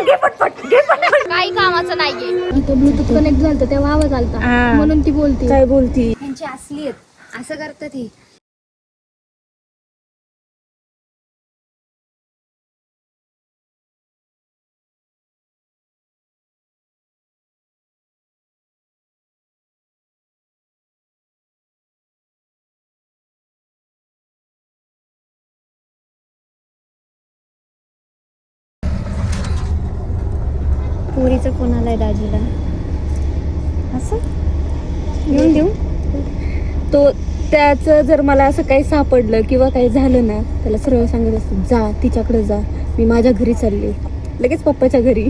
चल घे पटपट घे पटपट. काही कामाचं नाहीये. इथं ब्लूटूथ कनेक्ट झालं तेव्हा आवाज आलता. हा. म्हणून ती बोलते. काय बोलती? त्यांची असली आहेत. असं करतात ही. पुरीचा फोन आलाय दाजीला. असं? घेऊन देऊ? तो त्याचं जर मला असं काही सापडलं किंवा काही झालं ना त्याला सरळ सांगत असतो जा तिच्याकडे जा. मी माझ्या घरी चालले लगेच पप्पाच्या घरी.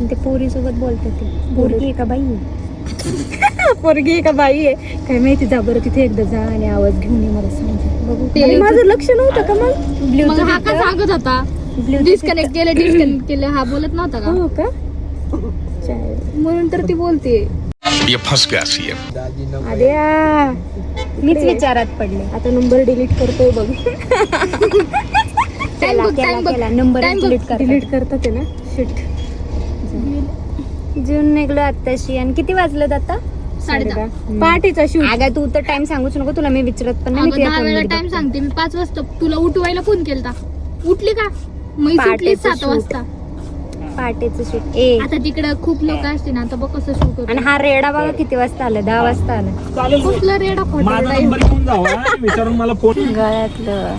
ते पोरीसोबत बोलतात ते. पोरगी आहे का बाई? आहे? पोरगी आहे का बाई आहे? काय माहिती जा बरं तिथे एकदा जा आणि आवाज घेऊन ये मला सांग बघू. माझं लक्ष नव्हतं का मग? हा सांगत होता? डिस्कनेक्ट केलं डिस्कनेक्ट केलं. हा बोलत नव्हता का? हो का. म्हणून तर ती बोलते. ये फंस गया सीएम. अद्या मीच विचारात पडले. आता नंबर डिलीट करतोय बघ. केला केला. केला. नंबर. डिलीट कर डिलीट करतात. आहे ना? शिट जून निघलो आत्ताशी आणि किती वाजलेत आता? साडेदहा. पहाटेचा शूट अगं तू तर टाइम सांगूच नको. तुला मी विचारत पण नाही. मी अगं, तुझ्या दहा phone वेळा मध्ये टाइम. सांगते. मी पाच वाजता. तुला उठवायला फोन केलता. उठली का? मी सुटली पहाटेचं सात shoot. वाजता. पहाटेचं शूट. ए. आता तिकडे खूप लोक असते ना आता बघ कसं शूट होतं. आणि हा रेडा बघा किती वाजता आला दहा वाजता आला. कुठला रेडा माझा नंबर घेऊन जावा विचारून मला फोन गळ्यातलं.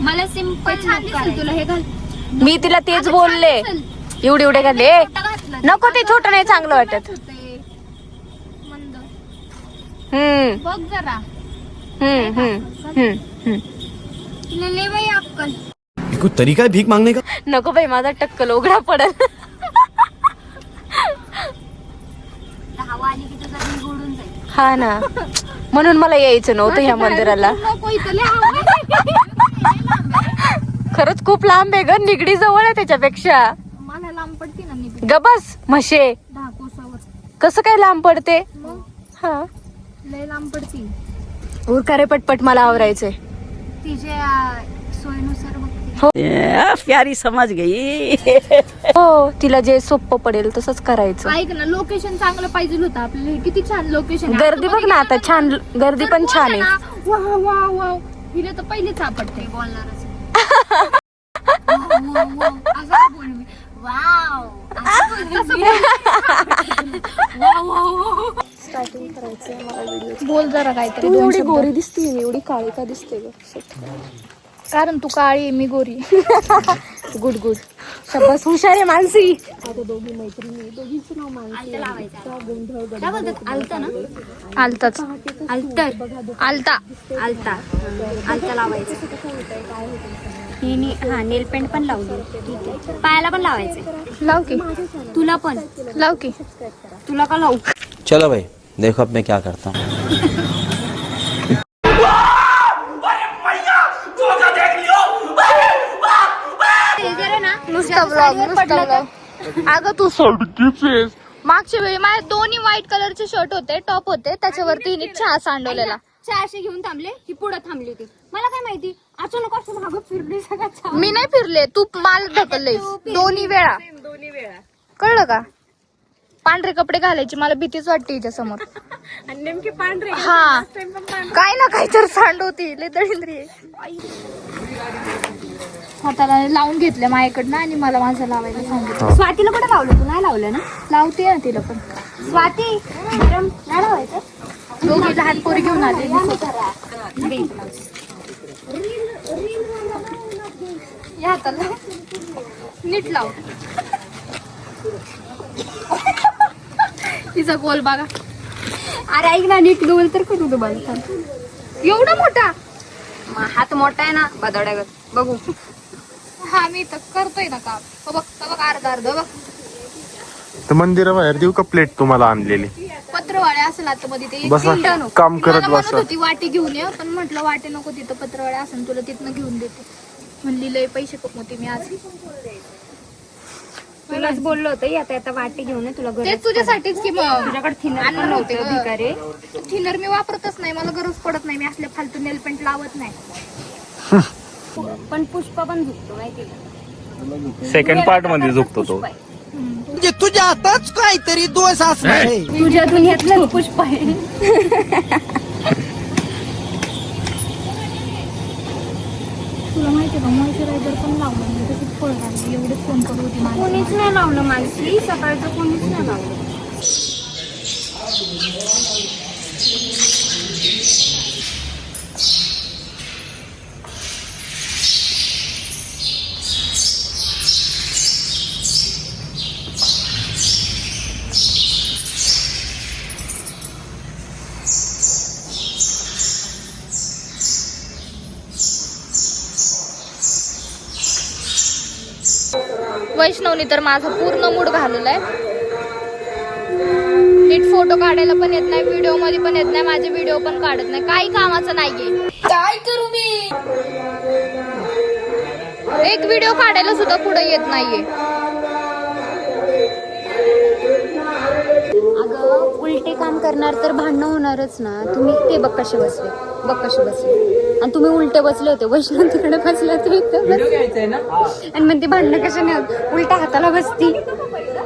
मला सिंपल छान दिसेल तुला हे घाल. मी तिला तेच बोलले. एवढे एवढे घाले नको ते छोट नाही चांगलं वाटत. मंद. हम्म. बघ जरा. हम्म हम्म हम्म हम्म. तुला लय बाई अक्कल. कोई तरीका है भीख मांगने का? नको बाई माझा टक्कल उघडा पडल. हा ना. म्हणून मला यायचं नव्हतं ह्या मंदिराला. खरंच खूप लांब आहे ग निगडी जवळ आहे त्याच्यापेक्षा. मला लांब पडते ना मी गबस म्हशे. दहा कोसावर. कसं काय लांब पडते? हा. लय लांब पडते. उरका रे पटपट मला आवरायचंय. तिच्या सोयीनुसार बघते प्यारी समझ गई. हो तिला जे सोपं पडेल तसंच करायचं. ऐक ना लोकेशन चांगलं पाहिजे होतं आपल्याला. हे किती छान लोकेशन गर्दी बघ ना आता छान गर्दी पण छान आहे. वा वा वा हिला तर पहिलेच सापडते. बोलणारच बोल जरा काहीतरी तू एवढी गोरी दिसते एवढी काळी का दिसते ग. कारण तू काळी आहे, मी गोरी. Good good. शब्बास हुशार आहे मानसी. आलताच. अल्तर आलता. आलता. आलता. लावायचं. हिने हा नेल पेंट पण लावली ठीक आहे. पायाला पण लावायचं लाव की. तुला पण. लाव की. तुला का लावू? चलो भाई देखो अब मैं क्या करता हूँ. नुसता ब्लॉग नुसता ब्लॉग अगं तू मागच्या वेळी माझे दोन्ही व्हाईट कलरचे शर्ट होते टॉप होते त्याच्यावरती हिने चहा सांडवलेला चहा अशी घेऊन थांबले ही पुढे थांबली होती. मला काय माहिती अचानक असं मागं फिरली सगळं चहा मी नाही फिरले तू माल ढकलले दोन्ही वेळा. कळलं का? पांढरे कपडे घालायची मला भीतीच वाटते हिच्या समोर नेमके पांढरे हा. काय ना काय तर सांडवती लय दळिंद्री हाताला लावून घेतल्या माझ्याकडनं आणि मला माझं लावायला सांगितलं. स्वातीला कुठे लावलं तू? नाही लावलं ना? लावते ना तिला पण. स्वाती नाही लावायचं दोघी लहान पोरी घेऊन आले मी स्वतः. या हाताला. नीट लाव. तिचा गोल बघा. अरे ऐक ना नीट गोल तर करू दे मला एवढा मोठा? मग हात मोठा आहे ना बदड्यागत बघू. हा मी तर करतोय ना काम. हो बघ हो बघ अर्धा अर्ध बघ. तर मंदिराबाहेर देऊ का प्लेट तुम्हाला आणलेली? पत्रवाळे असेल आता मध्ये ते. बसा. काम ती करत मला म्हणत बसा. होती वाटी घेऊन ये. पण म्हटलं वाटे नको तिथं पत्रवाळे असेल तुला तिथनं घेऊन देते. म्हणली लय पैसे कमवते मी आज. तुलाच बोललो होतं आता आता वाटी घेऊन ये, तुला गरज तेच तुझ्यासाठीच की मग. तुझ्याकडे थिनर आणलं पण नव्हते होतं गं. भिकारे. थिनर मी वापरतच नाही मला गरज पडत नाही. मी असले फालतू नेल पेंट लावत नाही. पण पुष्पा पण झुकतो माहिती सेकंड पार्टमध्ये झोपतो तो. तुझ्या दुनियातलं पुष्प आहे. तुला माहिती का मॉइश्चरायझर पण लावलं मी तशीच फळ लागली एवढे फोन करत होती कोणीच नाही लावलं माझी. सकाळचं कोणीच नाही लावलं. वैष्णवनी तर माझा पूर्ण मूड घालवलाय नीट फोटो काढायला पण येत नाही व्हिडिओमध्ये पण येत नाही माझे व्हिडिओ पण काढत नाही. काही कामाचं नाहीये. काय करू मी? एक व्हिडिओ काढायला सुद्धा पुढे येत नाहीये. अगं उलटे काम करणार तर भांडणं होणारच ना. तुम्ही ते बघ कसे बसले. बघ कसे बसले. आणि तुम्ही उलटे बसले होते. वैष्णव तिकडे बसले होते इथं. बस. आणि मग ती भांडणं कशा नाही? उलट्या हाताला बसती.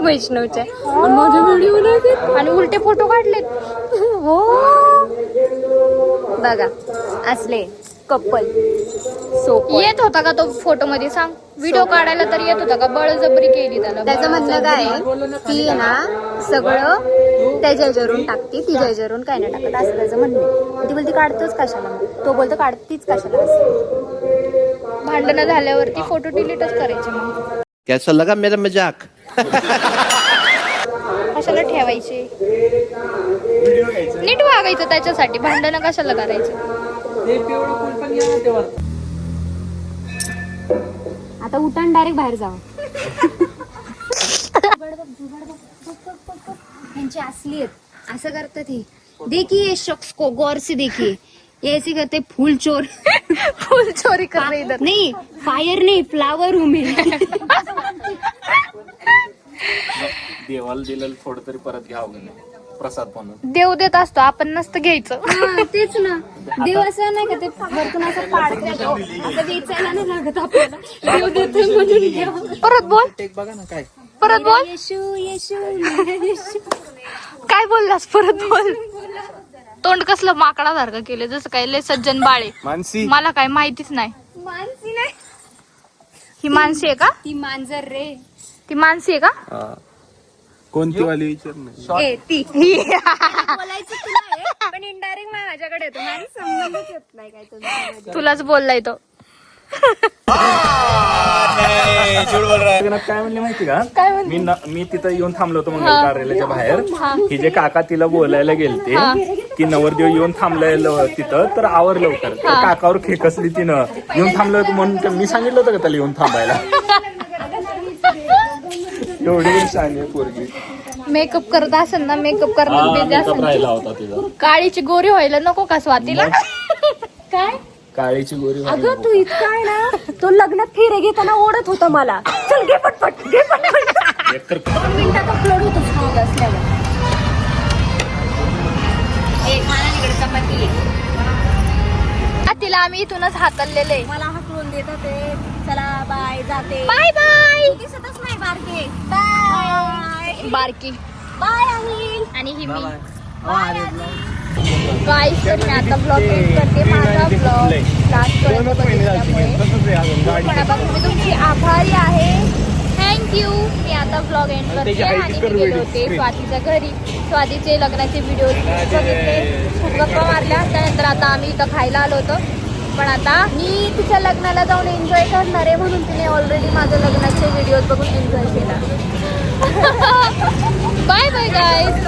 वैष्णवच्या. आणि माझे व्हिडिओ नाही. आणि उलटे फोटो काढलेत. हो. बघा असले कपल सो येत होता का तो फोटो मध्ये? सांग. व्हिडिओ काढायला तर येत होता का? बळजबरी केली त्याला. त्याचं म्हणणं काय ती आहे ना सगळं त्याच्या ह्याच्यावरून टाकते तिच्या ह्याच्यावरून काय नाही टाकत असं त्याचं म्हणणं. ती बोलते काढतोच कशाला मग? तो बोलतो काढतीच कशाला असं. भांडणं झाल्यावरती फोटो डिलीटच करायचे मग. कैसा लगा मेरा मजाक? कशाला ठेवायचे? नीट वागायचं त्याच्यासाठी भांडणं कशाला करायचं? आता उठान डायरेक्ट बाहेर जावं. त्यांची असली आहेत. असं करतात हे. देखिए ये शख्स को गौर से देखिए ये ऐसे करते फूल चोर. फुल चोरी कर रहे इधर. नहीं फायर नहीं फ्लावर हूँ मैं. देवाला दिलेलं थोडं तरी परत घ्यावं प्रसाद म्हणून. देव देत असतो आपण नसतं घ्यायचं. हा, तेच ना. देव असं नाही का ते वरतून असं पाडते असं वेचायला नाही लागत आपल्याला. देव देतोय म्हणून घ्या. परत बोल. परत बोल. येशू येशू येशू. काय बोललास? परत बोल. तोंड कसलं माकडासारखं केलं जसं काय लय सज्जन बाळे मानसी. मला काय माहितीच नाही. मानसी नाही. ही मानसी आहे का? ती मांजर रे. ती मानसी आहे का? कोणती वाली विचार नाही. ए ती. बोलायचं तुला आहे, पण इनडायरेक्ट माझ्याकडे येतो माझा संबंधच येत नाही काय तुलाच बोललाय तो. काय म्हणले माहिती का? मी न- मी तिथं येऊन थांबलो होतो मंगल कार्यालयाच्या बाहेर. ही. जे काका तिला बोलायला गेलते की नवरदेव येऊन थांबलेलं तिथं तर आवर लवकर. तर काकावर खेकसली तिनं. येऊन थांबलं होतं म्हणून का- मी सांगितलं होतं का त्याला येऊन थांबायला? एवढी आहे पोरगी. मेकअप करत असेल ना मेकअप करणं ते जास्त makeup राहिला होता तिचा. काळीची गोरी व्हायला नको का स्वातीला? काय? काळीची गोरी अगं तू इतका आहे ना तो लग्नात फेरे घेताना ओढत होता मला. चल घे पटपट घे पटपट. एकतर दोन होतो स्ट्रॉंग असल्यावर. तिला आम्ही इथूनच हाकललेले मला हकलून देतात ते. चला बाय जाते. बाय बाय दिसतच नाही बारके. बाय बारकी. बाय अनिल. आणि ही मी. गाईस तर मी आता ब्लॉग एंड करते. माझा ब्लॉग लास्ट पर्यंत मी तुमची आभारी आहे. थँक्यू मी आता ब्लॉग एंड करते आणि मी गेले होते स्वातीच्या घरी. स्वातीचे लग्नाचे व्हिडिओ बघितले. खूप गप्पा मारल्या. त्यानंतर आता आम्ही इथं खायला आलो होतो. पण आता मी तिच्या लग्नाला जाऊन एन्जॉय करणार आहे म्हणून तिने ऑलरेडी माझ्या लग्नाचे व्हिडिओ बघून एन्जॉय केला. बाय बाय गाईस